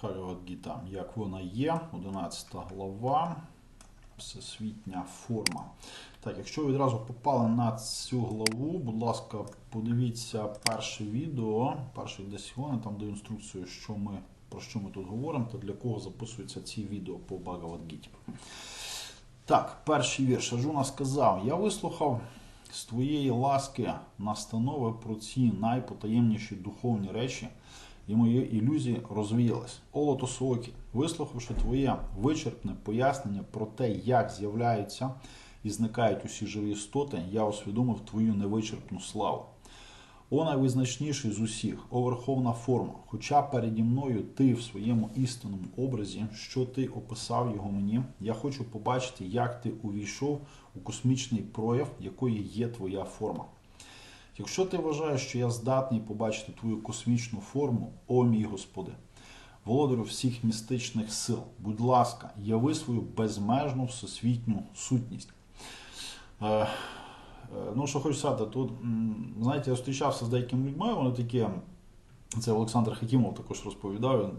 Харагат-гіта, як вона є, 11 глава, всесвітня форма. Так, якщо ви відразу попали на цю главу, будь ласка, подивіться перше відео, перші 10 там де інструкцію, що ми, про що ми тут говоримо, та для кого записуються ці відео по Багават-гіті. Так, перший вірш. Ажуна сказав: Я вислухав з твоєї ласки настанови про ці найпотаємніші духовні речі, і мої ілюзії розвіялись. Олото Соокі, вислухавши твоє вичерпне пояснення про те, як з'являються і зникають усі живі істоти, я усвідомив твою невичерпну славу. О найвизначніший з усіх, о верховна форма, хоча переді мною ти в своєму істинному образі, що ти описав його мені, я хочу побачити, як ти увійшов у космічний прояв, якої є твоя форма. Якщо ти вважаєш, що я здатний побачити твою космічну форму, о мій Господи, володарю всіх містичних сил, будь ласка, яви свою безмежну всесвітню сутність. Е, е, Ну, що хочу сказати, тут, знаєте, я зустрічався з деякими людьми, вони такі, це Олександр Хакімов також розповідав.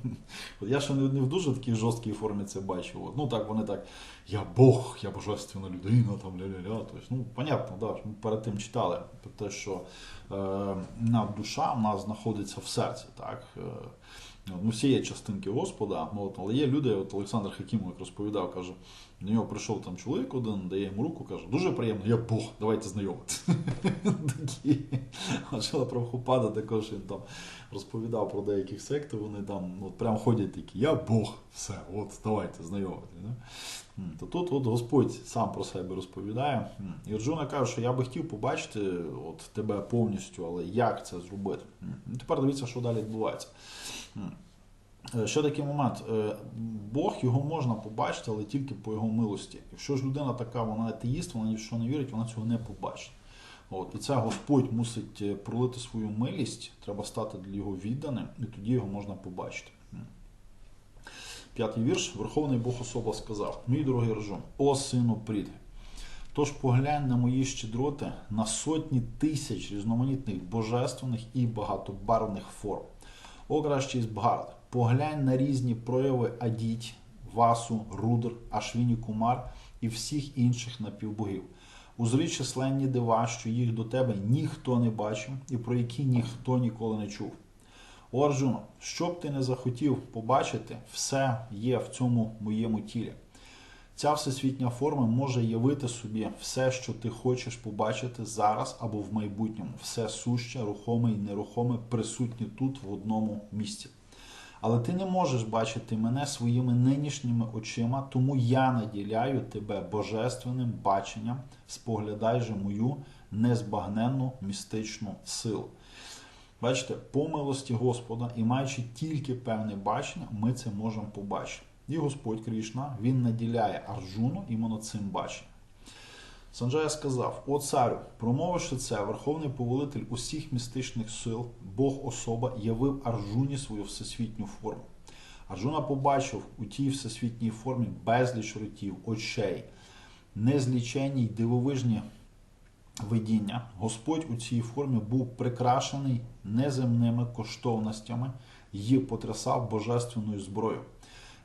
От я ще не, в дуже такій жорсткій формі це бачив. От, Ну так, вони так, я Бог, я божественна людина, там ля-ля-ля. Ну, понятно, да, ми перед тим читали про те, що е, душа в нас знаходиться в серці. так. Е, Ну, всі є частинки Господа, ну, але є люди, от Олександр Хакімов розповідав, каже, до нього прийшов там чоловік один, дає йому руку, каже, дуже приємно, я Бог, давайте знайомитися. Такі. А Прабхупада також він там розповідав про деяких сект, вони там ну, от, прям ходять такі, я Бог, все, от давайте знайомитися. Да? То тут от Господь сам про себе розповідає. І Арджуна каже, що я би хотів побачити от, тебе повністю, але як це зробити? Ну, тепер дивіться, що далі відбувається. Е, Ще такий момент. Е, Бог його можна побачити, але тільки по його милості. Якщо ж людина така, вона атеїст, вона ні в що не вірить, вона цього не побачить. От. І це Господь мусить е, пролити свою милість, треба стати для його відданим, і тоді його можна побачити. П'ятий вірш. Верховний Бог особа сказав: Мій дорогий Рожон, о сину прідги. Тож поглянь на мої щедроти на сотні тисяч різноманітних божественних і багатобарвних форм. О кращий з Бгард, поглянь на різні прояви Адіть, Васу, Рудр, Ашвіні Кумар і всіх інших напівбогів. Узри численні дива, що їх до тебе ніхто не бачив і про які ніхто ніколи не чув. О що б ти не захотів побачити, все є в цьому моєму тілі. Ця всесвітня форма може явити собі все, що ти хочеш побачити зараз або в майбутньому. Все суще, рухоме і нерухоме присутнє тут в одному місці. Але ти не можеш бачити мене своїми нинішніми очима, тому я наділяю тебе божественним баченням, споглядай же мою незбагненну містичну силу. Бачите, по милості Господа і маючи тільки певне бачення, ми це можемо побачити. І Господь Крішна, він наділяє Арджуну іменно цим баченням. Санджая сказав: О царю, промовивши це, верховний повелитель усіх містичних сил, Бог особа явив Арджуні свою всесвітню форму. Арджуна побачив у тій всесвітній формі безліч ротів, очей, незліченні й дивовижні видіння. Господь у цій формі був прикрашений неземними коштовностями і потрясав божественною зброєю.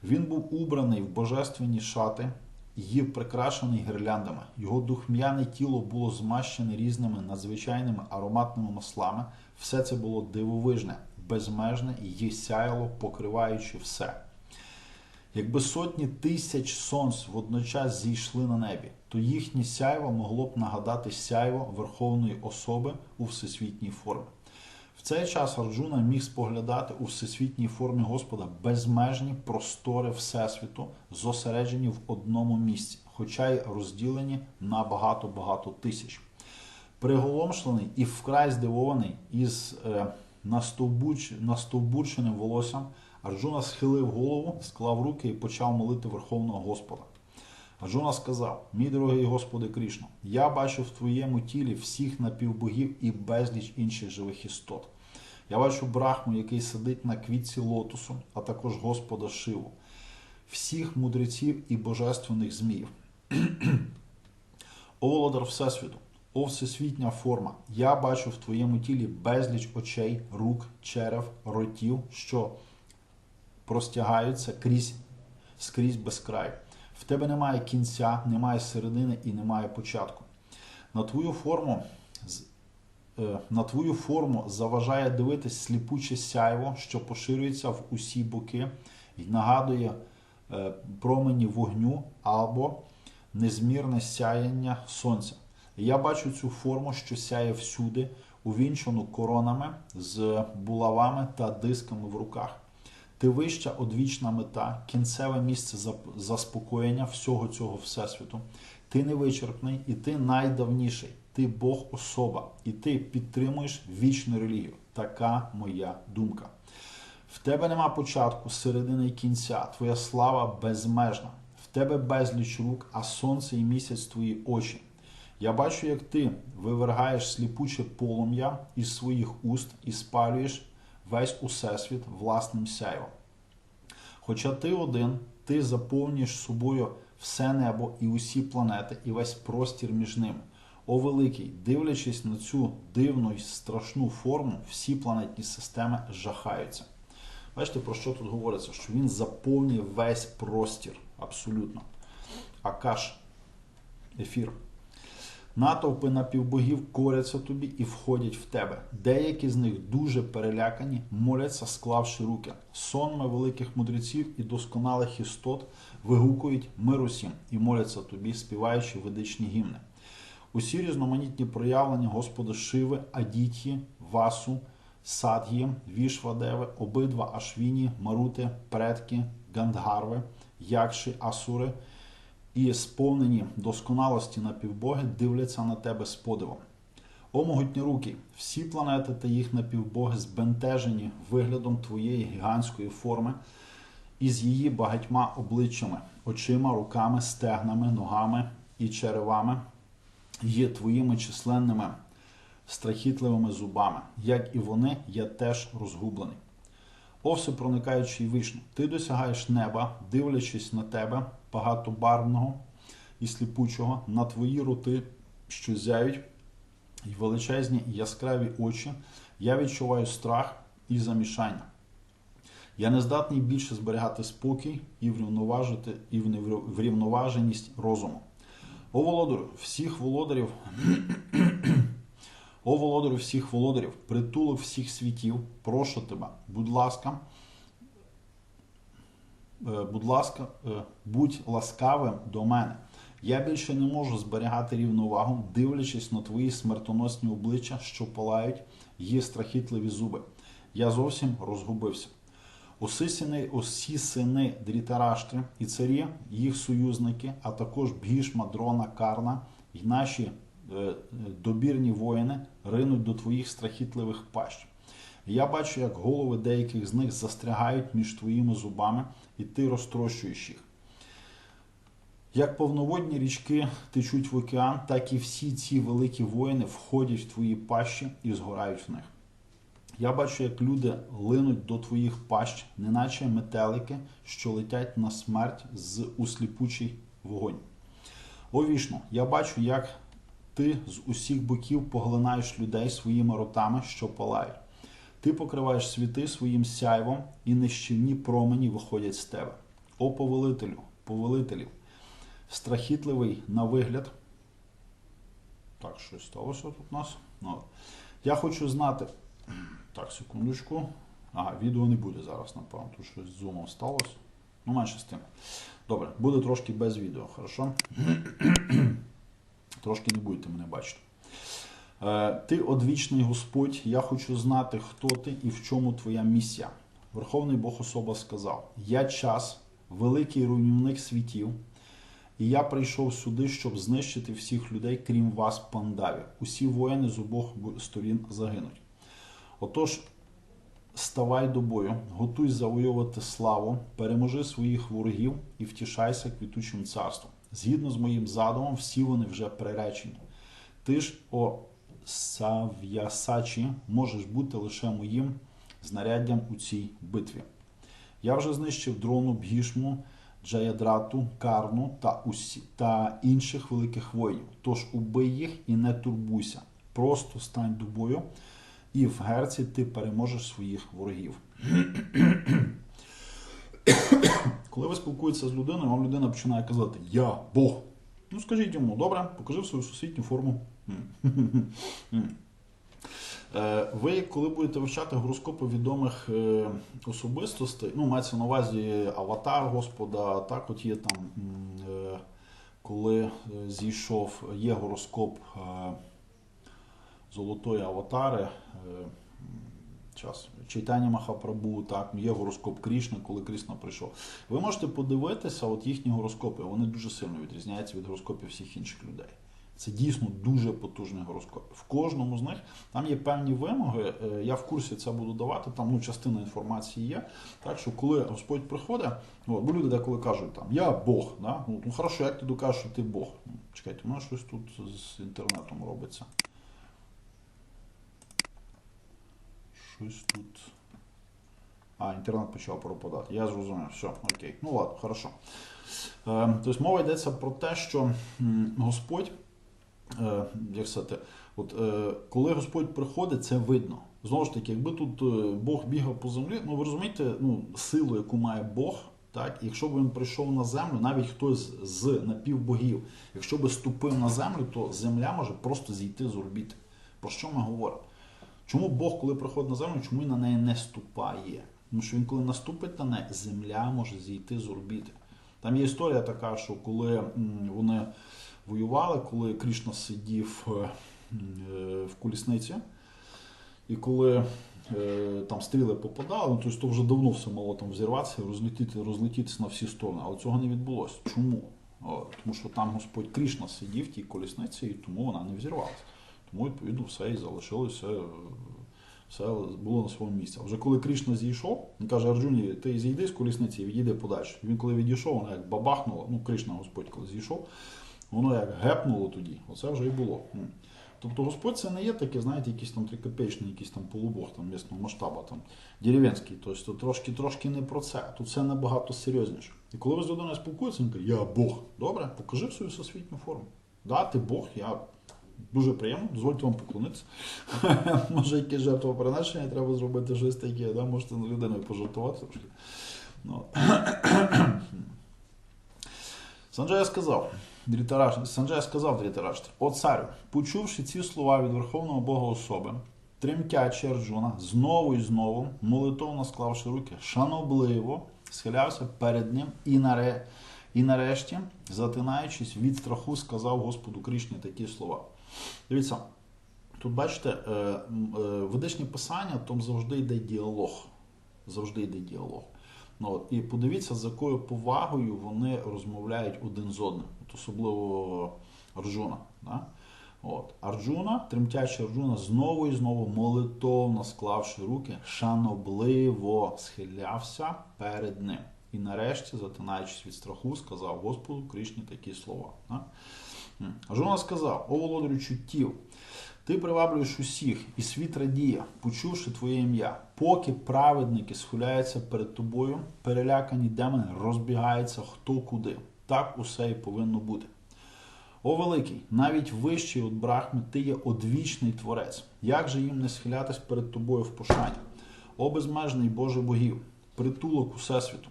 Він був убраний в божественні шати і прикрашений гірляндами. Його духм'яне тіло було змащене різними надзвичайними ароматними маслами. Все це було дивовижне, безмежне і сяяло, покриваючи все. Якби сотні тисяч сонць водночас зійшли на небі, то їхнє сяйво могло б нагадати сяйво Верховної особи у всесвітній формі. Цей час Арджуна міг споглядати у всесвітній формі Господа безмежні простори Всесвіту, зосереджені в одному місці, хоча й розділені на багато-багато тисяч. Приголомшлений і вкрай здивований із е, настовбурченим волоссям, Арджуна схилив голову, склав руки і почав молити Верховного Господа. Арджуна сказав: Мій дорогий Господи Крішно, я бачу в твоєму тілі всіх напівбогів і безліч інших живих істот. Я бачу брахму, який сидить на квітці лотосу, а також Господа Шиву, всіх мудреців і божественних зміїв. О володар Всесвіту, о всесвітня форма, я бачу в твоєму тілі безліч очей, рук, черев, ротів, що простягаються крізь, скрізь без краю. В тебе немає кінця, немає середини і немає початку. На твою форму на твою форму заважає дивитись сліпуче сяйво, що поширюється в усі боки і нагадує е, промені вогню або незмірне сяяння сонця. Я бачу цю форму, що сяє всюди, увінчану коронами з булавами та дисками в руках. Ти вища одвічна мета, кінцеве місце заспокоєння всього цього всесвіту. Ти невичерпний і ти найдавніший. Ти Бог особа, і ти підтримуєш вічну релігію. Така моя думка. В тебе нема початку, середини і кінця. Твоя слава безмежна. В тебе безліч рук, а сонце і місяць твої очі. Я бачу, як ти вивергаєш сліпуче полум'я із своїх уст і спалюєш весь усесвіт власним сяйвом. Хоча ти один, ти заповнюєш собою все небо і усі планети, і весь простір між ними. О великий, дивлячись на цю дивну і страшну форму, всі планетні системи жахаються. Бачите, про що тут говориться? Що він заповнює весь простір абсолютно. Акаш, ефір. Натовпи напівбогів коряться тобі і входять в тебе. Деякі з них дуже перелякані, моляться, склавши руки. Сонми великих мудреців і досконалих істот вигукують мир усім і моляться тобі, співаючи ведичні гімни. Усі різноманітні проявлення Господа Шиви, Адітії, Васу, Садгі, Вішвадеви, обидва Ашвіні, Марути, предки, Гандгарви, Якші, Асури і сповнені досконалості напівбоги дивляться на тебе з подивом. О руки, всі планети та їх напівбоги збентежені виглядом твоєї гігантської форми із її багатьма обличчями, очима, руками, стегнами, ногами і черевами є твоїми численними страхітливими зубами. Як і вони, я теж розгублений. О, всепроникаючий вишну, ти досягаєш неба, дивлячись на тебе, багатобарвного і сліпучого, на твої роти, що зяють, і величезні яскраві очі, я відчуваю страх і замішання. Я не здатний більше зберігати спокій і врівноважити і врівноваженість розуму. О володарю всіх володарів, о володарю всіх володарів, притулок всіх світів, прошу тебе, будь ласка, е, будь ласка, е, будь ласкавим до мене. Я більше не можу зберігати рівновагу, дивлячись на твої смертоносні обличчя, що палають, її страхітливі зуби. Я зовсім розгубився. Усі сини, усі сини Дрітараштри і царі, їх союзники, а також Бгішма, Дрона, Карна і наші е, добірні воїни ринуть до твоїх страхітливих пащ. Я бачу, як голови деяких з них застрягають між твоїми зубами, і ти розтрощуєш їх. Як повноводні річки течуть в океан, так і всі ці великі воїни входять в твої пащі і згорають в них. Я бачу, як люди линуть до твоїх пащ, неначе метелики, що летять на смерть з усліпучий вогонь. О вішну, я бачу, як ти з усіх боків поглинаєш людей своїми ротами, що палають. Ти покриваєш світи своїм сяйвом, і нищівні промені виходять з тебе. О повелителю, повелителів, страхітливий на вигляд. Так, щось сталося тут у нас. Ну, я хочу знати. Так, секундочку. Ага, відео не буде зараз, напевно. Тут щось з зумом сталося. Ну, менше з тим. Добре, буде трошки без відео, хорошо? трошки не будете мене бачити. Е, Ти одвічний Господь, я хочу знати, хто ти і в чому твоя місія. Верховний Бог особа сказав: Я час, великий руйнівник світів, і я прийшов сюди, щоб знищити всіх людей, крім вас, пандавів. Усі воїни з обох сторін загинуть. Отож, ставай до бою, готуй завоювати славу, переможи своїх ворогів і втішайся квітучим царством. Згідно з моїм задумом, всі вони вже приречені. Ти ж, о Сав'ясачі, можеш бути лише моїм знаряддям у цій битві. Я вже знищив дрону Бгішму, Джаядрату, Карну та, усі, та інших великих воїнів. Тож убий їх і не турбуйся. Просто стань до бою, і в герці ти переможеш своїх ворогів. Коли ви спілкуєтеся з людиною, вам людина починає казати Я Бог. Ну скажіть йому, добре, покажи свою всесвітню форму. Е, Ви, коли будете вивчати гороскопи відомих е, особистостей, ну, мається на увазі аватар Господа, так от є там, е, коли зійшов, є гороскоп золотої аватари. е, Час. Чайтання Махапрабу, так, є гороскоп Крішни, коли Кришна прийшов. Ви можете подивитися, от їхні гороскопи, вони дуже сильно відрізняються від гороскопів всіх інших людей. Це дійсно дуже потужний гороскоп. В кожному з них там є певні вимоги. е, Я в курсі це буду давати. Там ну, частина інформації є. Так що коли Господь приходить, от, бо люди деколи кажуть там я Бог. Да? Ну, ну хорошо, як ти докажеш, що ти Бог? Ну, Чекайте, у мене щось тут з інтернетом робиться. Щось тут. А, інтернет почав пропадати. Я зрозумів. Все, окей. Ну ладно, хорошо. Е, тобто мова йдеться про те, що Господь, е, як сказати, от, е, коли Господь приходить, це видно. Знову ж таки, якби тут е, Бог бігав по землі, ну ви розумієте, ну, силу, яку має Бог, так, якщо б він прийшов на землю, навіть хтось з напівбогів, якщо би ступив на землю, то земля може просто зійти з орбіти. Про що ми говоримо? Чому Бог, коли приходить на землю, чому він на неї не ступає? Тому що він, коли наступить на неї, земля може зійти з орбіти. Там є історія така, що коли вони воювали, коли Крішна сидів е, е, в колісниці, і коли е, там стріли попадали, ну, тобто то вже давно все мало там взірватися, розлетіти, розлетітися на всі сторони. Але цього не відбулося. Чому? Тому що там Господь Крішна сидів в тій колісниці, і тому вона не взірвалася. Тому, відповідно, все і залишилося, все було на своєму місці. А вже коли Крішна зійшов, він каже, Арджуні, ти зійди з колісниці і відійди подальше. Він коли відійшов, воно як бабахнуло, ну Кришна Господь, коли зійшов, воно як гепнуло тоді. Оце вже і було. Тобто Господь це не є таке, знаєте, якийсь там трикопечний, якийсь там полубог там місного масштабу, там дерев'янський. Тобто трошки трошки не про це. Тут все набагато серйозніше. І коли ви з людиною спілкуєтеся, він каже, я Бог. Добре, покажи свою всесвітню форму. Да, ти Бог, я дуже приємно, дозвольте вам поклонитися. Може, якесь жертвоприношення треба зробити щось таке, да? можете людиною пожартувати трошки. Ну. Санджая сказав, Санджая сказав Дрітараштрі, о царю, почувши ці слова від Верховного Бога особи, тремтячи Арджуна, знову і знову, молитовно склавши руки, шанобливо схилявся перед ним і, наре... і нарешті, затинаючись від страху, сказав Господу Кришні такі слова. Дивіться, тут бачите, е, е, ведичні писання, там завжди йде діалог. Завжди йде діалог. Ну, от, і подивіться, з якою повагою вони розмовляють один з одним, от особливо Арджуна. Да? От. Арджуна, тремтячий Арджуна, знову і знову молитовно склавши руки, шанобливо схилявся перед ним. І нарешті, затинаючись від страху, сказав Господу Кришні такі слова. Да? М. Арджуна сказав: О володарю чуттів, ти приваблюєш усіх, і світ радіє, почувши твоє ім'я. Поки праведники схиляються перед тобою, перелякані демони розбігаються хто куди. Так усе і повинно бути. О великий, навіть вищий від Брахми, ти є одвічний творець. Як же їм не схилятись перед тобою в пошані? О безмежний Боже богів, притулок усесвіту.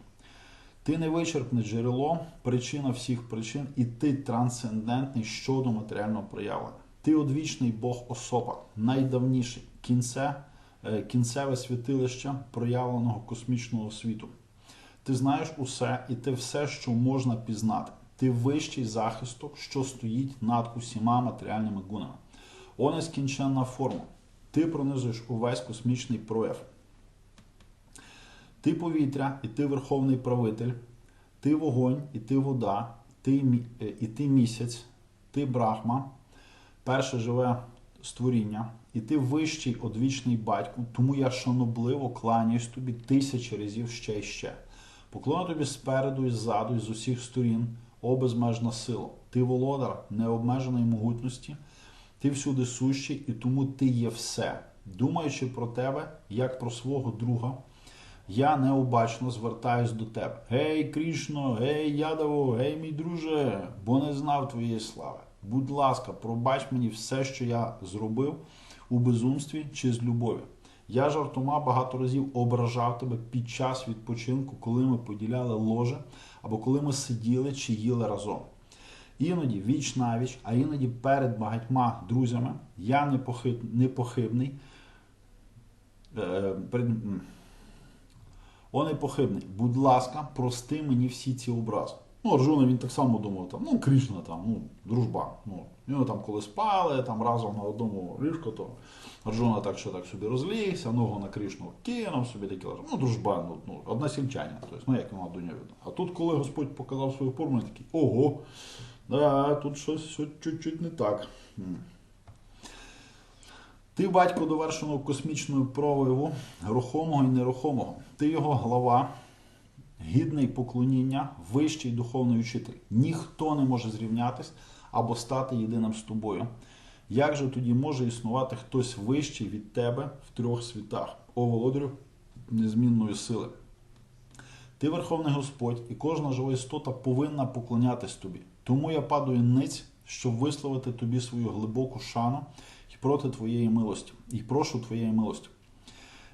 Ти невичерпне джерело, причина всіх причин, і ти трансцендентний щодо матеріального проявлення. Ти одвічний Бог особа, найдавніший, кінце, е, кінцеве святилище проявленого космічного світу. Ти знаєш усе, і ти все, що можна пізнати. Ти вищий захисток, що стоїть над усіма матеріальними гунами. О нескінченна форма. Ти пронизуєш увесь космічний прояв. Ти повітря, і ти верховний правитель, ти вогонь, і ти вода, ти, е, і ти місяць, ти брахма, перше живе створіння, і ти вищий одвічний батько, тому я шанобливо кланяюсь тобі тисячі разів ще й ще. Поклону тобі спереду і ззаду, і з усіх сторін, о безмежна сила. Ти володар необмеженої могутності, ти всюди сущий, і тому ти є все. Думаючи про тебе, як про свого друга, я необачно звертаюсь до тебе. Гей, Крішно, гей, Ядово, гей, мій друже, бо не знав твоєї слави. Будь ласка, пробач мені все, що я зробив у безумстві чи з любові. Я жартома багато разів ображав тебе під час відпочинку, коли ми поділяли ложе або коли ми сиділи чи їли разом. Іноді віч навіч, а іноді перед багатьма друзями я непохибний. О, непохибний, будь ласка, прости мені всі ці образи. Ну, Арджуна він так само думав, там, ну, Кришна там, ну, дружба. Ну, вони там коли спали, там разом на одному ліжку, то Арджуна так що так собі розлігся, ногу на Кришну кинув собі такі лежав. Ну, дружба, ну, ну одна сімчання. Тобто, ну, як вона до нього видно. А тут, коли Господь показав свою форму, він такий, ого, да, тут щось чуть-чуть не так. Ти батько довершеного космічного прояву, рухомого і нерухомого. Ти його глава, гідний поклоніння, вищий духовний учитель. Ніхто не може зрівнятись або стати єдиним з тобою. Як же тоді може існувати хтось вищий від тебе в трьох світах, о володарю незмінної сили? Ти Верховний Господь, і кожна жива істота повинна поклонятись тобі. Тому я падаю ниць, щоб висловити тобі свою глибоку шану проти твоєї милості, і прошу твоєї милості.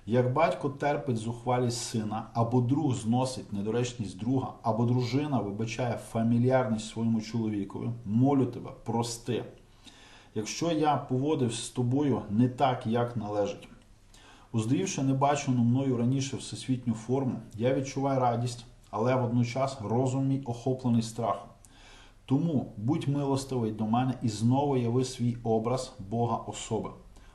Як батько терпить зухвалість сина, або друг зносить недоречність друга, або дружина вибачає фамільярність своєму чоловікові, молю тебе, прости. Якщо я поводився з тобою не так, як належить. Уздрівши небачену мною раніше всесвітню форму, я відчуваю радість, але водночас розум мій охоплений страхом. Тому будь милостивий до мене і знову яви свій образ Бога особи.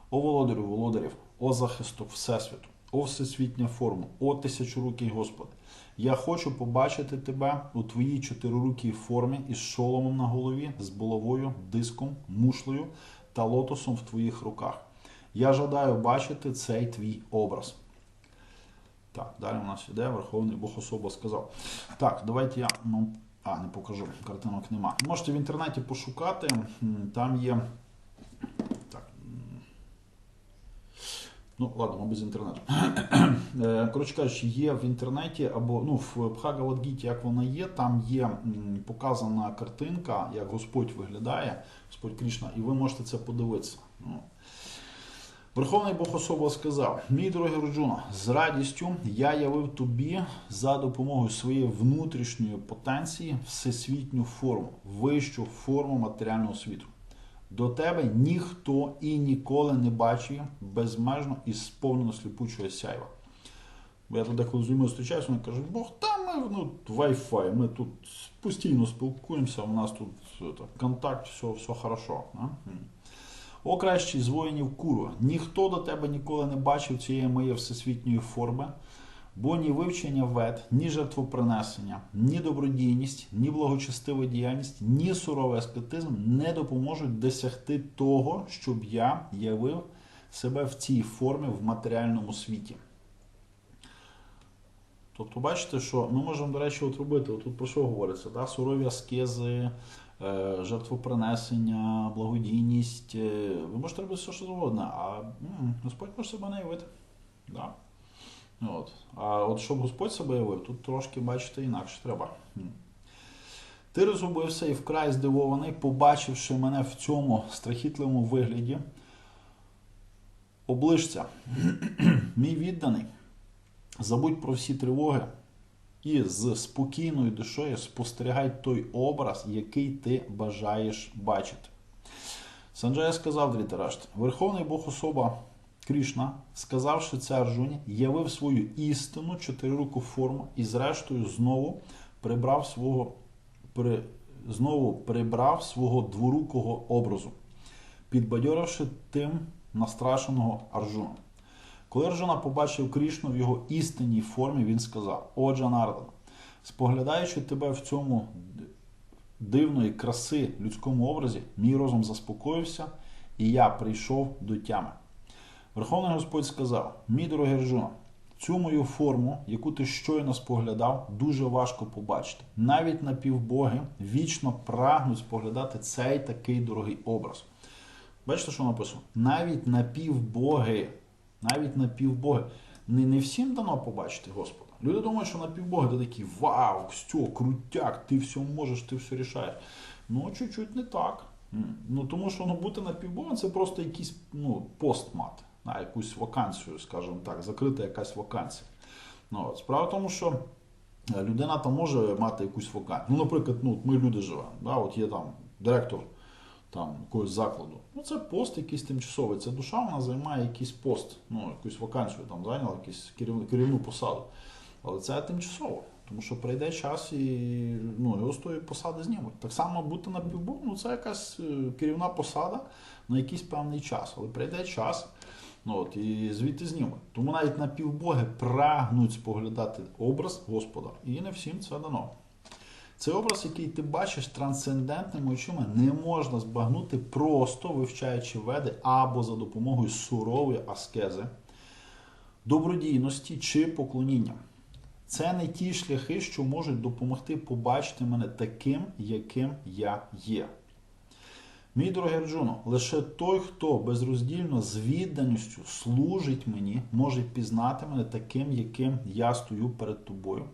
О володарю володарів, о захисту Всесвіту, о всесвітня форму, о тисячорукий Господи. Я хочу побачити тебе у твоїй чотирирукій формі із шоломом на голові, з булавою, диском, мушлею та лотосом в твоїх руках. Я жадаю бачити цей твій образ. Так, далі у нас іде Верховний Бог особа сказав. Так, давайте я. Ну, а, не покажу, картинок нема. Можете в інтернеті пошукати. Там є. Так. Ну, ладно, мабуть, з інтернету. Е, Коротше кажучи, є в інтернеті або ну, в Бхагавадгіті, як вона є, там є показана картинка, як Господь виглядає, Господь Крішна, і ви можете це подивитися. Верховний Бог особа сказав: Мій дорогий Руджуна, з радістю я явив тобі за допомогою своєї внутрішньої потенції всесвітню форму, вищу форму матеріального світу. До тебе ніхто і ніколи не бачив безмежно і сповнено сліпучого сяйва. Бо я тут деколи з людьми зустрічаюся, вони кажуть, Бог, та ми ну, Wi-Fi, ми тут постійно спілкуємося, у нас тут контакт, все, все хорошо. Да? О кращий з воїнів Куру, ніхто до тебе ніколи не бачив цієї моєї всесвітньої форми, бо ні вивчення вед, ні жертвопринесення, ні добродійність, ні благочестива діяльність, ні суровий аскетизм не допоможуть досягти того, щоб я явив себе в цій формі в матеріальному світі. Тобто, бачите, що ми можемо, до речі, от робити, тут про що говориться? Да? Сурові аскези, жертвопринесення, благодійність. е, Ви можете робити все, що завгодно, а Господь може себе не явити. Да. От. А от щоб Господь себе явив, тут трошки, бачите, інакше треба. Ти розгубився і вкрай здивований, побачивши мене в цьому страхітливому вигляді. Оближця, мій відданий, забудь про всі тривоги і з спокійною душою спостерігай той образ, який ти бажаєш бачити. Санджая сказав Дрітарашт, Верховний Бог особа Крішна, сказавши це Арджуні, явив свою істинну чотирируку форму і, зрештою, знову прибрав свого при, знову прибрав свого дворукого образу, підбадьоривши тим настрашеного Арджуна. Коли Арджуна побачив Крішну в його істинній формі, він сказав: О, Джанардана, споглядаючи тебе в цьому дивної краси людському образі, мій розум заспокоївся, і я прийшов до тями. Верховний Господь сказав: Мій дорогий Арджуна, цю мою форму, яку ти щойно споглядав, дуже важко побачити. Навіть напівбоги вічно прагнуть споглядати цей такий дорогий образ. Бачите, що написано? Навіть напівбоги, навіть напівбоги. Не, не всім дано побачити Господа. Люди думають, що напівбоги це такі вау, все, крутяк, ти все можеш, ти все рішаєш. Ну, чуть-чуть не так. Ну, тому що ну, бути напівбогом це просто якийсь ну, пост на якусь вакансію, скажімо так, закрита якась вакансія. Ну, от. Справа в тому, що е, людина там може мати якусь вакансію. Ну, наприклад, ну, ми люди живемо, да, от є там директор там, якогось закладу. Ну, це пост якийсь тимчасовий. Це душа, вона займає якийсь пост, ну, якусь вакансію там зайняла, якусь керівну, керівну посаду. Але це тимчасово. Тому що прийде час і ну, його з тої посади знімуть. Так само бути на півбоку, ну це якась е, керівна посада на якийсь певний час. Але прийде час, ну, от, і звідти знімуть. Тому навіть на півбоги прагнуть споглядати образ Господа. І не всім це дано. Цей образ, який ти бачиш трансцендентними очима, не можна збагнути просто вивчаючи веди або за допомогою сурової аскези, добродійності чи поклоніння. Це не ті шляхи, що можуть допомогти побачити мене таким, яким я є. Мій дорогий Арджуно, лише той, хто безроздільно з відданістю служить мені, може пізнати мене таким, яким я стою перед тобою,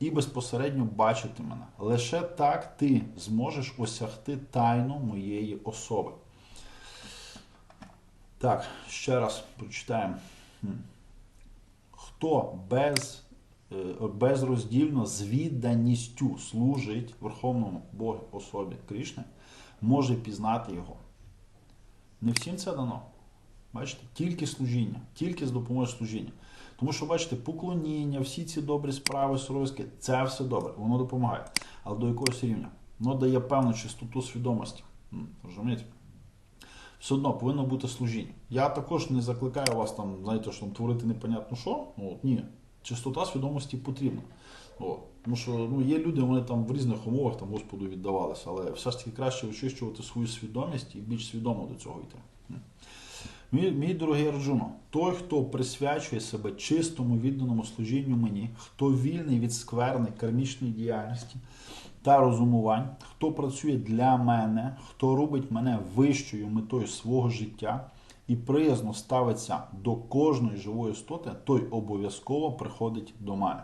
і безпосередньо бачити мене. Лише так ти зможеш осягти тайну моєї особи. Так, ще раз прочитаємо. Хто без, е, безроздільно з відданістю служить Верховному Богу особі Кришни, може пізнати його. Не всім це дано. Бачите, тільки служіння, тільки з допомогою служіння. Тому що, бачите, поклоніння, всі ці добрі справи, суровські, це все добре, воно допомагає. Але до якогось рівня. Воно дає певну чистоту свідомості. Розумієте? Все одно повинно бути служіння. Я також не закликаю вас там, знаєте, що там творити непонятно що. Ну, От, ні. Чистота свідомості потрібна. От. Тому що ну, є люди, вони там в різних умовах там Господу віддавалися, але все ж таки краще очищувати свою свідомість і більш свідомо до цього йти. Мій, мій дорогий Арджуно, той, хто присвячує себе чистому відданому служінню мені, хто вільний від скверни кармічної діяльності та розумувань, хто працює для мене, хто робить мене вищою метою свого життя і приязно ставиться до кожної живої істоти, той обов'язково приходить до мене.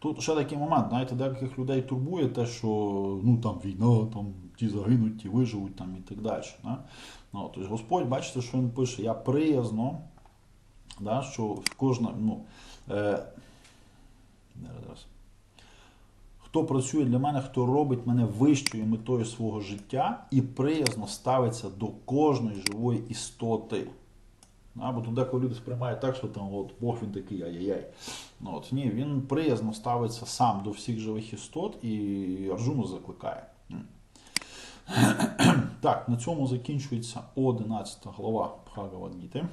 Тут ще такий момент, знаєте, деяких людей турбує те, що ну там війна, там ті загинуть, ті виживуть там і так далі. Да? Ну, тобто Господь, бачите, що він пише, я приязно, да, що кожна, ну, е, хто працює для мене, хто робить мене вищою метою свого життя і приязно ставиться до кожної живої істоти. А, бо деколи люди сприймають так, що там от Бог він такий ай-яй-яй. Ну, от, ні, він приязно ставиться сам до всіх живих істот і Арджуну закликає. Так, на цьому закінчується 11 глава Бхагавадгіти.